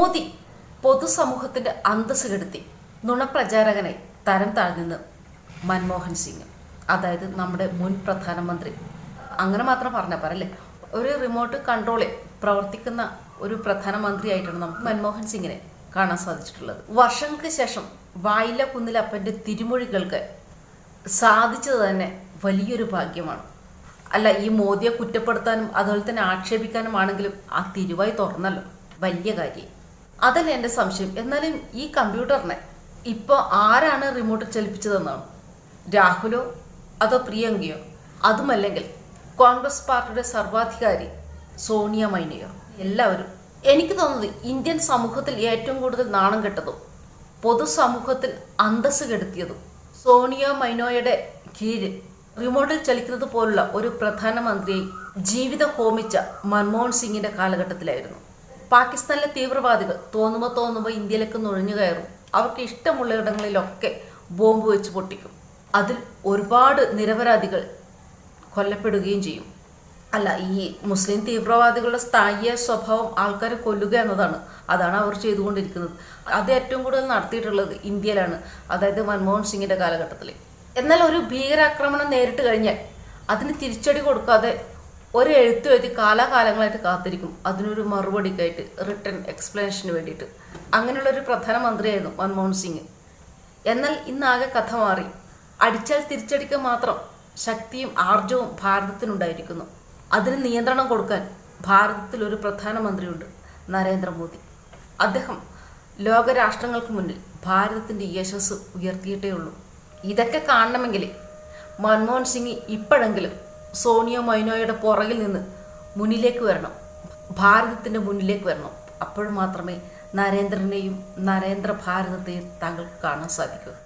മോദി പൊതുസമൂഹത്തിന്റെ അന്തസ് കെടുത്തി നുണപ്രചാരകനെ തരം താഴ്ന്നു മൻമോഹൻ സിംഗ്. അതായത് നമ്മുടെ മുൻ പ്രധാനമന്ത്രി. അങ്ങനെ മാത്രം പറഞ്ഞാൽ പറയല്ലേ ഒരു റിമോട്ട് കൺട്രോളിൽ പ്രവർത്തിക്കുന്ന ഒരു പ്രധാനമന്ത്രിയായിട്ടാണ് നമുക്ക് മൻമോഹൻ സിംഗിനെ കാണാൻ സാധിച്ചിട്ടുള്ളത്. വർഷങ്ങൾക്ക് ശേഷം വായില കുന്നിലപ്പന്റെ തിരുമൊഴികൾക്ക് സാധിച്ചത് തന്നെ വലിയൊരു ഭാഗ്യമാണ്. അല്ല ഈ മോദിയെ കുറ്റപ്പെടുത്താനും അതുപോലെ തന്നെ ആക്ഷേപിക്കാനും ആണെങ്കിലും ആ തിരുവായി തുറന്നല്ലോ. വലിയ കാര്യം. അതല്ല എന്റെ സംശയം? എന്നാലും ഈ കമ്പ്യൂട്ടറിനെ ഇപ്പോൾ ആരാണ് റിമോട്ട് ചലിപ്പിച്ചതെന്നാണ്? രാഹുലോ അതോ പ്രിയങ്കയോ? അതുമല്ലെങ്കിൽ കോൺഗ്രസ് പാർട്ടിയുടെ സർവാധികാരി സോണിയ മൈനയോ? എല്ലാവരും. എനിക്ക് തോന്നുന്നത് ഇന്ത്യൻ സമൂഹത്തിൽ ഏറ്റവും കൂടുതൽ നാണം കെട്ടതും പൊതുസമൂഹത്തിൽ അന്തസ് കെടുത്തിയതും സോണിയ മൈനോയുടെ കീഴിൽ റിമോട്ടിൽ ചലിക്കുന്നത് പോലുള്ള ഒരു പ്രധാനമന്ത്രിയെ ജീവിതം ഹോമിച്ച മൻമോഹൻ സിംഗിന്റെ കാലഘട്ടത്തിലായിരുന്നു. പാകിസ്ഥാനിലെ തീവ്രവാദികൾ തോന്നുമ്പോൾ തോന്നുമ്പോൾ ഇന്ത്യയിലേക്ക് നുഴഞ്ഞു കയറും. അവർക്ക് ഇഷ്ടമുള്ള ഇടങ്ങളിലൊക്കെ ബോംബ് വെച്ച് പൊട്ടിക്കും. അതിൽ ഒരുപാട് നിരപരാധികൾ കൊല്ലപ്പെടുകയും ചെയ്യും. അല്ല ഈ മുസ്ലിം തീവ്രവാദികളുടെ സ്ഥായിയ സ്വഭാവം ആൾക്കാരെ കൊല്ലുക എന്നതാണ്. അതാണ് അവർ ചെയ്തുകൊണ്ടിരിക്കുന്നത്. അത് ഏറ്റവും കൂടുതൽ നടത്തിയിട്ടുള്ളത് ഇന്ത്യയിലാണ് അതായത് മൻമോഹൻ സിംഗിന്റെ കാലഘട്ടത്തിൽ എന്നാൽ ഒരു ഭീകരാക്രമണം നേരിട്ട് കഴിഞ്ഞാൽ അതിന് തിരിച്ചടി കൊടുക്കാതെ ഒരു എഴുത്തു എഴുതി കാലാകാലങ്ങളായിട്ട് കാത്തിരിക്കും. അതിനൊരു മറുപടിക്കായിട്ട് റിട്ടേൺ എക്സ്പ്ലനേഷന് വേണ്ടിയിട്ട്. അങ്ങനെയുള്ള ഒരു പ്രധാനമന്ത്രിയായിരുന്നു മൻമോഹൻ സിംഗ്. എന്നാൽ ഇന്നാകെ കഥ മാറി. അടിച്ചാൽ തിരിച്ചടിക്കാൻ മാത്രം ശക്തിയും ആർജവും ഭാരതത്തിനുണ്ടായിരിക്കുന്നു. അതിന് നിയന്ത്രണം കൊടുക്കാൻ ഭാരതത്തിൽ ഒരു പ്രധാനമന്ത്രിയുണ്ട് നരേന്ദ്രമോദി. അദ്ദേഹം ലോകരാഷ്ട്രങ്ങൾക്ക് മുന്നിൽ ഭാരതത്തിന്റെ യശസ് ഉയർത്തിയിട്ടേ ഉള്ളൂ ഇതൊക്കെ കാണണമെങ്കിൽ മൻമോഹൻ സിംഗ് ഇപ്പോഴെങ്കിലും സോണിയ മൈനോയുടെ പുറകിൽ നിന്ന് മുന്നിലേക്ക് വരണം. ഭാരതത്തിന്റെ മുന്നിലേക്ക് വരണം. അപ്പോൾ മാത്രമേ നരേന്ദ്രനെയും നരേന്ദ്ര ഭാരതത്തെയും താങ്കൾക്ക് കാണാൻ സാധിക്കൂ.